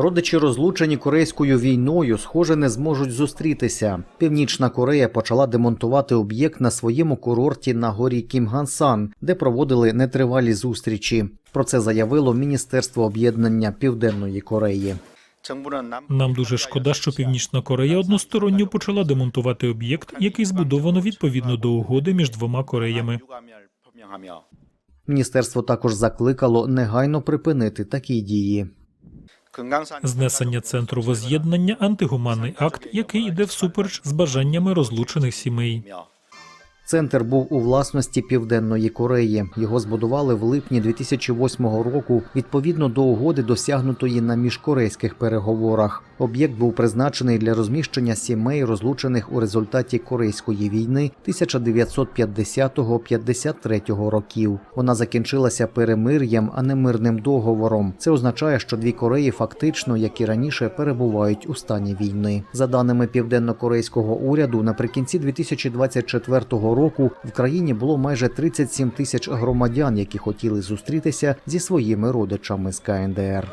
Родичі розлучені корейською війною, схоже, не зможуть зустрітися. Північна Корея почала демонтувати об'єкт на своєму курорті на горі Кімгансан, де проводили нетривалі зустрічі. Про це заявило Міністерство об'єднання Південної Кореї. Нам дуже шкода, що Північна Корея односторонньо почала демонтувати об'єкт, який збудовано відповідно до угоди між двома Кореями. Міністерство також закликало негайно припинити такі дії. Знесення центру воз'єднання антигуманний акт, який йде всупереч з бажаннями розлучених сімей. Центр був у власності Південної Кореї. Його збудували в липні 2008 року відповідно до угоди, досягнутої на міжкорейських переговорах. Об'єкт був призначений для розміщення сімей, розлучених у результаті Корейської війни 1950-53 років. Вона закінчилася перемир'ям, а не мирним договором. Це означає, що дві Кореї фактично, як і раніше, перебувають у стані війни. За даними південно-корейського уряду, наприкінці 2024 року в країні було майже 37 тисяч громадян, які хотіли зустрітися зі своїми родичами з КНДР.